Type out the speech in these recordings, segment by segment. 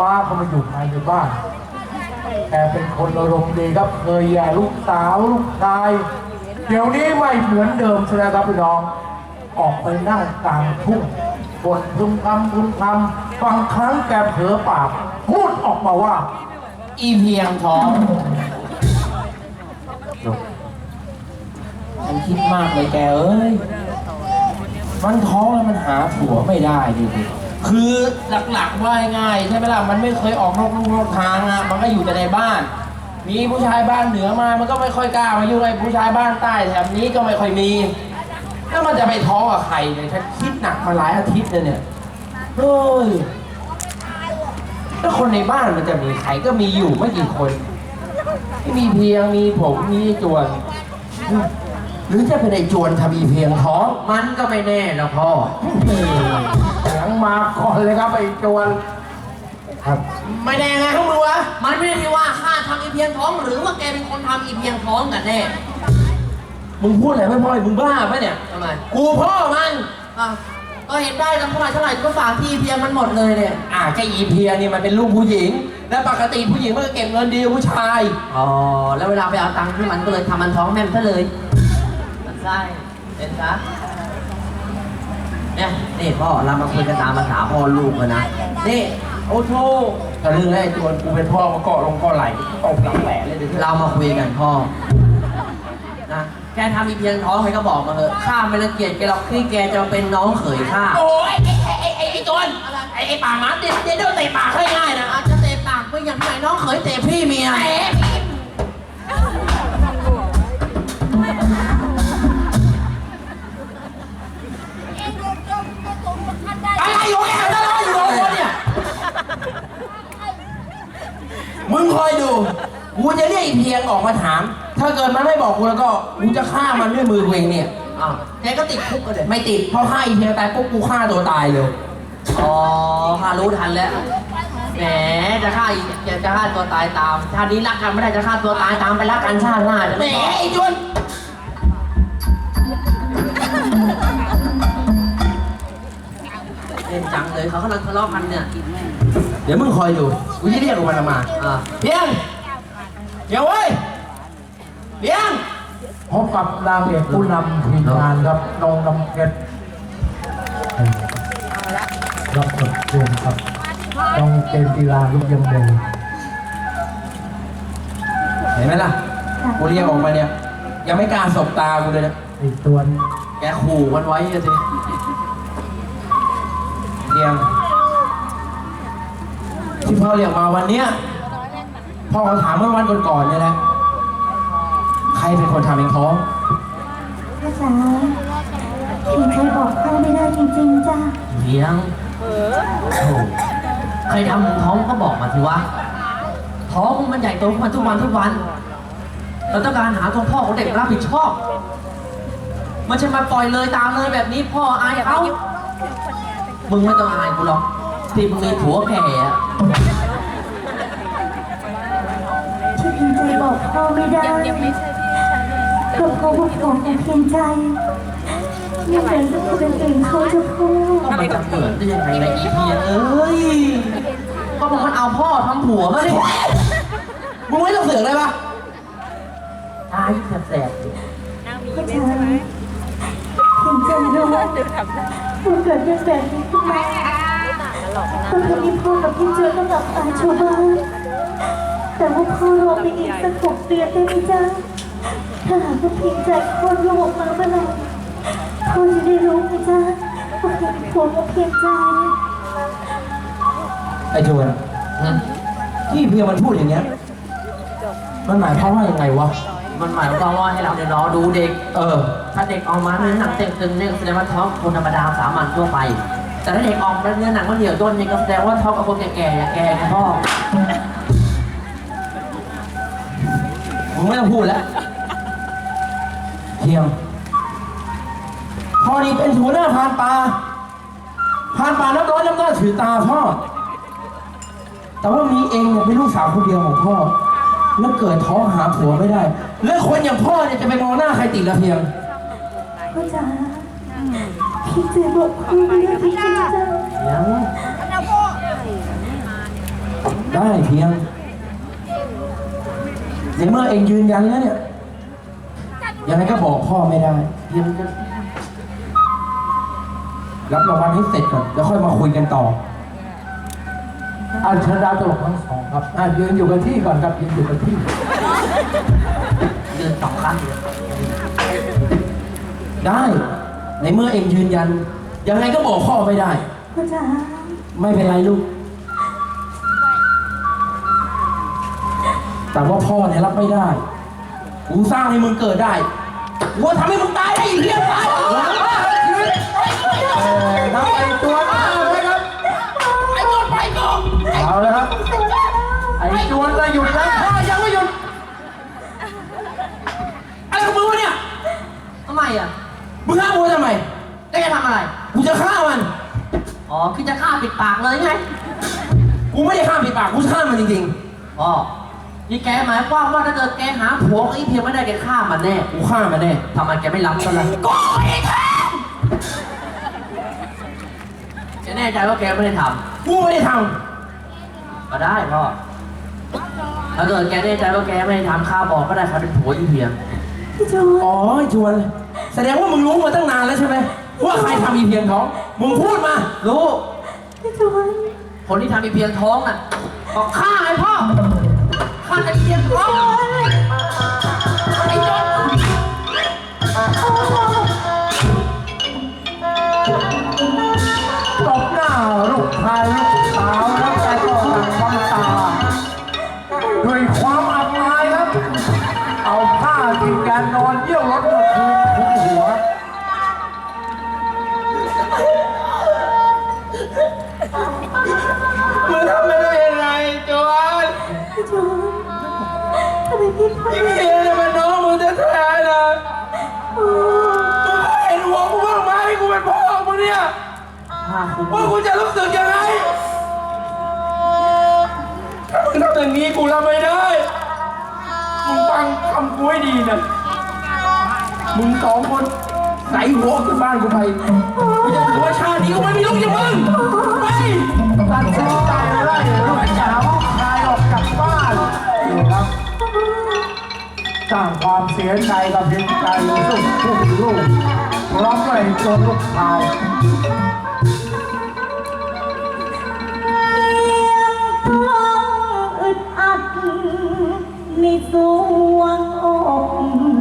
ม้าเข้ามาอยู่ภายในบ้านแกเป็นคนอารมณ์ดีครับ เคยแย่ลูกสาวลูกชาย เดี๋ยวนี้ไม่เหมือนเดิมใช่ไหมครับพี่น้อง ออกไปนั่งกลางทุ่งบนพึมพำพึมพำบางครั้งแกเผลอปาก พูดออกมาว่า อีเพียงท้องฉันคิดมากเลยแกเอ้ย มันท้องแล้วมันหาผัวไม่ได้ดิ คือหลักๆว่าง่ายใช่ไหมล่ะมันไม่เคยออกนอกลู่นอกทางอะมันก็อยู่แต่ในบ้าน มีผู้ชายบ้านเหนือมา มันก็ไม่ค่อยกล้ามาอยู่งเลยผู้ชายบ้านใต้แถบนี้ก็ไม่ค่อยมีแล้วมันจะไปท้องกับใครเนี่ยฉันคิดหนักมาหลายอาทิตย์เลยเนี่ยเฮ้ยแล้วคนในบ้านมันจะมีใครก็มีอยู่ไม่กี่คน ที่มีเพียงมีผมมีจวน หรือจะเป็นไอ้จวนทวีเพียงท้องมันก็ไม่แน่นะพ่อเสียงมาก่อนเลยครับไอ้จวนครับ ไม่แน่ไงข้างมือวะมันไม่ได้ที่ว่าข้าทำอีเพียงท้อง หรือว่าแกเป็นคนทำอีเพียงท้องกันแน่ มึงพูดอะไรไม่พอมึงบ้าปะเนี่ย ทำไมกูพ่อมันอะก็เห็นได้กันเท่าไหร่เท่าไหร่ก็ฝากที่อีเพียงมันหมดเลยเนี่ย อ่าแค่อีเพียนี่มันเป็นลูกผู้หญิง และปกติผู้หญิงมันก็เก็บเงินดีกว่าผู้ชาย อ๋อ แล้วเวลาไปเอาตังค์ที่มันก็เลยทำมันท้องแม่มซะเลย มันใช่เป็นซะเนี่ยนี่พ่อเรามาคุยกันตามภาษาพ่อลูกกันนะนี่โอ้โหถ้าเรื่องแรกจวนกูเป็นพ่อมาเกาะลงเกาะไหลตบหลังแหลเลยเดี๋ยวเรามาคุยกันพ่อนะแกทำอีเพียงท้องใครก็บอกมาเถอะข้าไม่รังเกียจแกหรอกที่แกจะเป็นน้องเขยข้า โอ้ยไอ้ไอ้ไอ้ไอ้ไอ้จวนไอ้ไอ้ปากหมาเด็ดเด็ดโดนเตะปากให้ง่ายนะอาจจะเตะปากไม่อย่างไรน้องเขยเตะพี่เมีย เตะอ มึงคอยดู กูจะเรียกไอีเพียงออกมาถาม ถ้าเกิดมันไม่บอกกูแล้วก็ กูจะฆ่ามันด้วยมือกูเองเนี่ย อ้าวแกก็ติดคุกก็เด็ไม่ติด เพราะฆ่าอีเพียงตายปุ๊บกูฆ่าตัวตายเลย อ๋อข้ารู้ทันแล้ว แหม จะฆ่าอีกจะจะฆ่าตัวตายตาม ชาตินี้รักกันไม่ได้จะฆ่าตัวตายตามไปรักกันชาติหน้าจะแหมไม่ไอ้จวนเล่นจังเลยเขากำลังทะเลาะกันเนี่ย เดี๋ยวมึงคอยดูกูจะเรียกมันมาอ่าเพียงเดี๋ยวเว้ยเพียงพบกับนางเอกผู้นำทีมงานครับน้องน้ำเพชรรับบทเรียนครับน้องเจนจีราลูกยังเด่นเห็นไหมล่ะกูเรียกออกมาเนี่ย ยังไม่กล้าสบตากูเลยนะไอ้ตัวนแกขู่มันไว้อะสิเพียง ที่พ่อเรียกมาวันเนี้ยพ่อเขาถามเมื่อวันก่อนๆเนี่ยแหละใครเป็นคนทำเองท้องพ่อจ๋าพี่เคยบอกพ่อไม่ได้จริงๆจ้ะเพียงโอ้ใครทำมึงท้องก็บอกมาสิวะท้องมันใหญ่โตขึ้นมาทุกวันทุกวันเราต้องการหาตัวพ่อของเด็กรับผิดชอบมันจะมาปล่อยเลยตามเลยแบบนี้พ่ออายเขามึงไม่ต้องอายกูหรอก ที่มึงมีผัวแก่อะที่เพียงใจบอกพ่อไม่ได้ก็เพราะว่าผมแต่เพียงใจไม่เหมือนลูกคนอื่นเขาจะพูดมันจะเหมือนได้ยังไงในอีเพียเอ้ยก็บอกมันเอาพ่อทำผัวมาดิมึงไม่ต้องเสือกเลยปะตายแสบพ่อจ๋าเพียงใจรู้ว่าเกิดเรื่องแบบนี้ขึ้นมา ตอนนี้พ่อกับพี่เจอต้องหลับตาชาวบ้านแต่ว่าพ่อรอไปอีกสักหกเดือนได้ไหมจ๊ะถ้าหากว่าเพียงใจคลอดลูกออกมาเมื่อไหร่พ่อจะได้รู้ไหมจ๊ะว่าใครเป็นผัวของเพียงใจไอ้จวนๆอืมที่เพียงมันพูดอย่างเงี้ย มันหมายความว่ายังไงวะ มันหมายความว่าให้เราเนี่ยรอดูเด็ก เออ ถ้าเด็กออกมาเนื้อหนังเต็มตึงเนี่ยแสดงว่าท้องคนธรรมดาสามัญทั่วไป แต่ถ้าเด็กออกมาเนื้อหนังมันเหี่ยวย่นเนี่ยก็แสดงว่าท้องกับคนแก่ๆอย่างแกไงพ่อผมไม่ต้องพูดแล้วเพียงพ่อนี่เป็นหัวหน้าพานป่าพานป่านับร้อยนับหน้าถือตาพ่อ แต่ว่ามีเองเนี่ยเป็นลูกสาวคนเดียวของพ่อ แล้วเกิดท้องหาผัวไม่ได้ แล้วคนอย่างพ่อเนี่ยจะไปมองหน้าใครติดละเพียง พ่อจ๋า พี่เจบอกพ่อไม่ได้จริงๆจ้ะยังเพียงในเมื่อเองยืนยันแล้วเนี่ย ยังไงก็บอกพ่อไม่ได้ เพียงก็รับรางวัลให้เสร็จก่อนแล้วค่อยมาคุยกันต่อ อัญชิญดาตลกทั้งสองครับอะยืนอยู่กับที่ก่อนครับยืนอยู่กับที่ยืนสองข้างได้ ในเมื่อเองยืนยัน ยังไงก็บอกพ่อไม่ได้ พ่อจ๋าไม่เป็นไรลูก แต่ว่าพ่อเนี่ยรับไม่ได้ กูสร้างให้มึงเกิดได้กูทำให้มึงตายได้อีกเพียงตายเออนับไอ้ตัวหน้าไว้ครับ ไอ้ตัวไปก่อนเอาเลยครับ ไอ้จวนจะหยุดแล้วพ่อยังไม่หยุด อะไรของมึงวะเนี่ย ทำไมอะ มึงฆ่ากูทำไม แล้วจะทำอะไร กูจะฆ่ามัน อ๋อ คือจะฆ่าปิดปากเลยไงกูไม่ได้ฆ่าปิดปาก กูจะฆ่ามันจริงพ่อนี่แกหมายความว่าถ้าเกิดแกหาผัวกับไอ้เพียงไม่ได้แกฆ่ามันแน่ๆ กูฆ่ามันแน่ทำไมแกไม่รับกันล่ะก็เองฆ่าแกแน่ใจว่าแกไม่ได้ทกูไม่ได้ทำก็ได้พ่อ ถ้าเกิดแกแน่ใจว่าแกไม่ได้ทำข้าบอกก็ได้ใครเป็นผัวอีเพียงพี่จวำนอ๋อไอ้ชวน แสดงว่ามึงรู้มาตั้งนานแล้วใช่ไหมว่าใครทำอีเพียงท้อง มึงพูดมา รู้พี่จวนคนที่ทำอีเพียงท้องน่ะบอกฆ่าไอ้พ่อฆ่าไอ้เพียงท้อง พี่เพียเนี่ยมันน้องมึงแท้ๆนะโอ้มึงเคยเห็นหัวกูบ้างไหมกูเป็นพ่อมึงเนี่ยฆ่าคุ้มว่ากูจะรู้สึกยังไงถ้ามึงทำอย่างนี้กูรับไม่ได้ มึงฟังคำกูให้ดีนะ มึงสองคนใส่หัวออกจากบ้านกูไปกูจะถือว่าชาตินี้กูไม่มีลูกอย่างมึงไปตัดสินใจไล่ลูกสาวลูก สร้างความเสียใจกับเพียงใจสุดผู้ลูกร้อมด้วยตัวลูกชายอึดอัดในสวงอก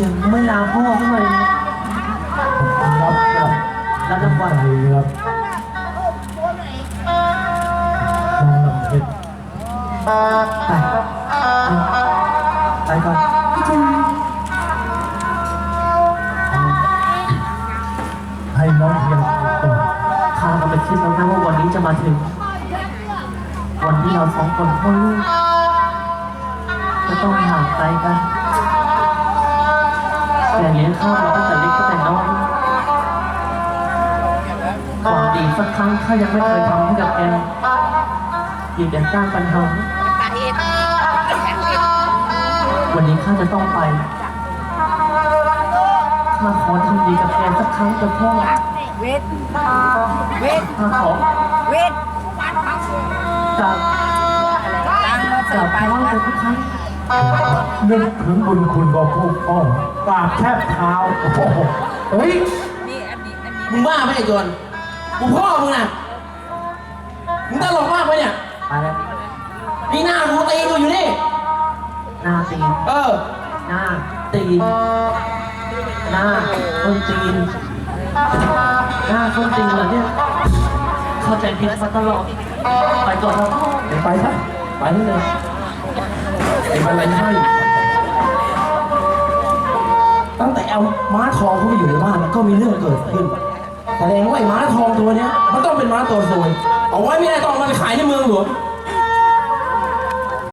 ยังไม่ลาพ่อทำไมรับครับรับรางวัลครับน้องลำเพชรไปไปก่อนพระเจให้น้องเพียงตัวข้าก็ไม่คิดแล้วนะว่าวันนี้จะมาถึง วันที่เราสองคนพ่อลูกจะต้องห่างไกลกัน แต่เลี้ยงข้าวมาตั้งแต่เล็กตั้งแต่น้อยขอข้ายังไม่เคยทำให้กับแกอีกแต่สร้างปัญหาวันนี้ข้าจะต้องไปข้าขอทำดีกับแกสักครั้งเถอะพ่อเวทเวทข้าขอเวทกราบตังค์มากเสิราร์บพ่อเป็นทุกครั้ง นึกถึงบุญคุณของผู้พ่อกราบแทบเท้าโอ้โหเฮ้ยนี่อันนี้อันนี้มึงบ้าไหมไอ้โจรกูพ่อมึงน่ะมึงตลกมากไปะเนี่ยไปแล้วนี่หน้ากูตีกูอยู่นี่ หน้าตีนเออ หน้าตีนหน้าต้นตีนหน้าต้นตีนเหรอเนี่ยเข้าใจผิดมาตลอดไปก่อนนะพ่อไปซะไปนี่เลย ไอ้มันอะไรใช่ตั้งแต่เอาม้าทองเข้ามาอยู่ในบ้านก็มีเรื่องเกิดขึ้นแสดงว่าไอ้ม้าทองตัวเนี้ยมันต้องเป็นม้าตัวสวยเอาไว้ไม่ได้ต้องเอามันไปขายในเมืองหลวง